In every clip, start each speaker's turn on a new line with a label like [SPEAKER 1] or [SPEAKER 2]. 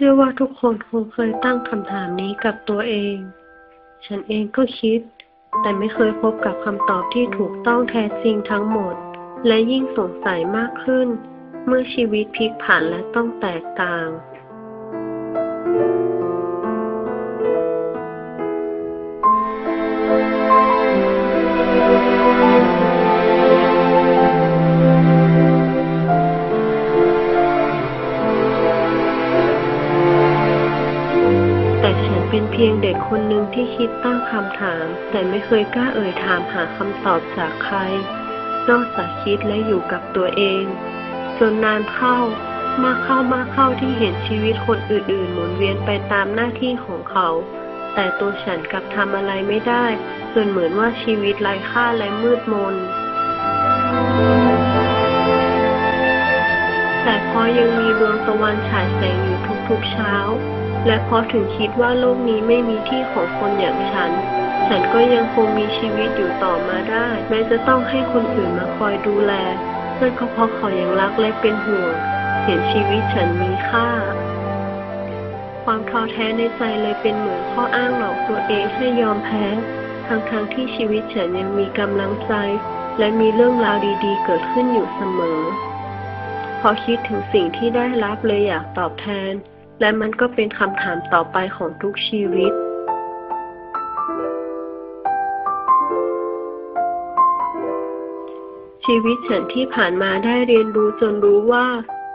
[SPEAKER 1] ชื่อว่าทุกคนคงเคยตั้งคำถามนี้กับตัวเอง ฉันเองก็คิด แต่ไม่เคยพบกับคำตอบที่ถูกต้องแท้จริงทั้งหมด และยิ่งสงสัยมากขึ้น เมื่อชีวิตพลิกผันและต้องแตกต่าง ฉันเป็นเพียงเด็กคนหนึ่งที่คิดตั้งคำถาม แต่ไม่เคยกล้าเอ่ยถามหาคำตอบจากใคร นอกจากคิดและอยู่กับตัวเอง จนนานเข้า มากเข้ามากเข้าที่เห็นชีวิตคนอื่นๆ หมุนเวียนไปตามหน้าที่ของเขา แต่ตัวฉันกลับทำอะไรไม่ได้จนเหมือนว่าชีวิตไร้ค่าและมืดมนแต่เพราะยังมีดวงตะวันฉายแสงอยู่ทุกๆเช้า และเพราะถึงคิดว่าโลกนี้ไม่มีที่ของคนอย่างฉัน ฉันก็ยังคงมีชีวิตอยู่ต่อมาได้ แม้จะต้องให้คนอื่นมาคอยดูแลนั่นก็เพราะเขายังรักและเป็นห่วง เห็นชีวิตฉันมีค่า ความท้อแท้ในใจเลยเป็นเหมือนข้ออ้างหลอกตัวเองให้ยอมแพ้ ทั้งๆทที่ชีวิตฉันยังมีกำลังใจ และมีเรื่องราวดีๆ เกิดขึ้นอยู่เสมอ พอคิดถึงสิ่งที่ได้รับเลยอยากตอบแทน และมันก็เป็นคำถามต่อไปของทุกชีวิตชีวิตฉันที่ผ่านมาได้เรียนรู้จนรู้ว่า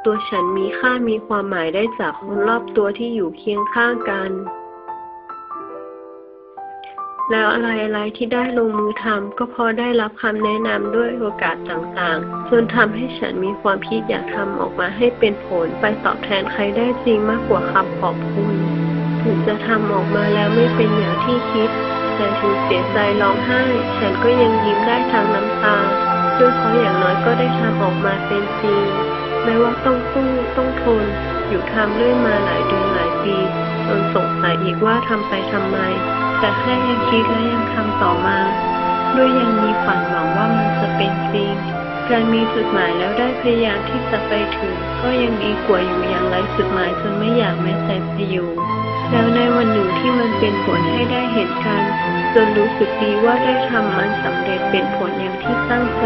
[SPEAKER 1] ตัวฉันมีค่ามีความหมายได้จากคนรอบตัวที่อยู่เคียงข้างกัน แล้วอะไรๆที่ได้ลงมือทำก็พราะได้รับคำแนะนำด้วยโอกาสต่างๆ จนทำให้ฉันมีความคิดอยากทำออกมาให้เป็นผลไปตอบแทนใครได้จริงมากกว่าคำขอบคุณ ถึงจะทำออกมาแล้วไม่เป็นอย่างที่คิด แต่ถึงเสียใจร้องไห้ ฉันก็ยังยิ้มได้ทางน้ำตาด้วยเพราะอย่างน้อยก็ได้ทำออกมาเป็นจริงแม้ว่าต้องสู้ต้องทน อยู่ทำเรื่อยมาหลายเดือนหลายปีจนส่ง อีกว่าทำไปทำไม แต่แค่ยังคิดและยังทำต่อมา ด้วยยังมีฝันหวังว่ามันจะเป็นจริงการมีจุดหมายแล้วได้พยายามที่จะไปถึง ก็ยังดีกว่าอยู่อย่างไรจุดหมายจนไม่อยากแม้แต่จะอยู่ แล้วในวันหนึ่งที่มันเป็นผลให้ได้เห็นกัน จนรู้สึกดีว่าได้ทำมันสำเร็จเป็นผลอย่างที่ตั้งใจ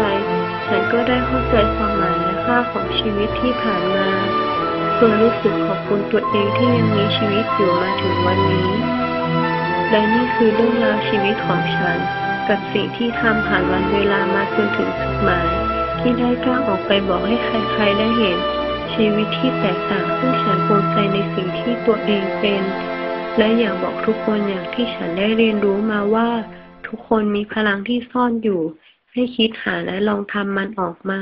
[SPEAKER 1] ฉันก็ได้เข้าใจความหมายและค่าของชีวิตที่ผ่านมา จนรู้สึกขอบคุณตัวเองที่ยังมีชีวิตอยู่มาถึงวันนี้ และนี่คือเรื่องราวชีวิตของฉัน กับสิ่งที่ทำผ่านวันเวลามาจนถึงจุดหมาย ที่ได้กล้าออกไปบอกให้ใครๆได้เห็น ชีวิตที่แตกต่างซึ่งฉันภูมิใจในสิ่งที่ตัวเองเป็น และอยากบอกทุกคนอย่างที่ฉันได้เรียนรู้มาว่า ทุกคนมีพลังที่ซ่อนอยู่ ให้คิดหาและลองทำมันออกมา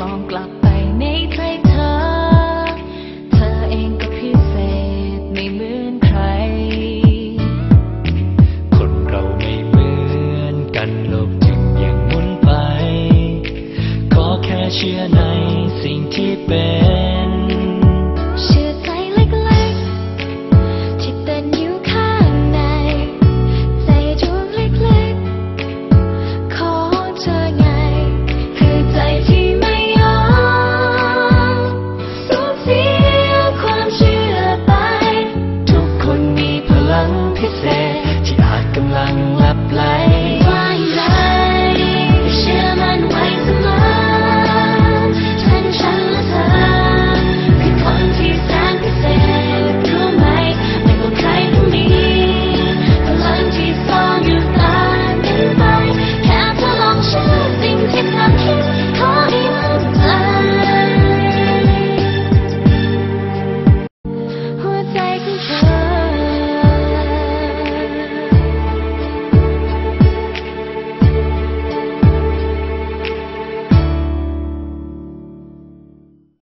[SPEAKER 2] มองกลับไปไม่ใคเธอ เธอเองก็พิเศษไม่เหมือนใคร
[SPEAKER 3] คนเราไม่เหมือนกันลกจึงยังหมุนไป ขอแค่เชื่อในสิ่งที่เป็น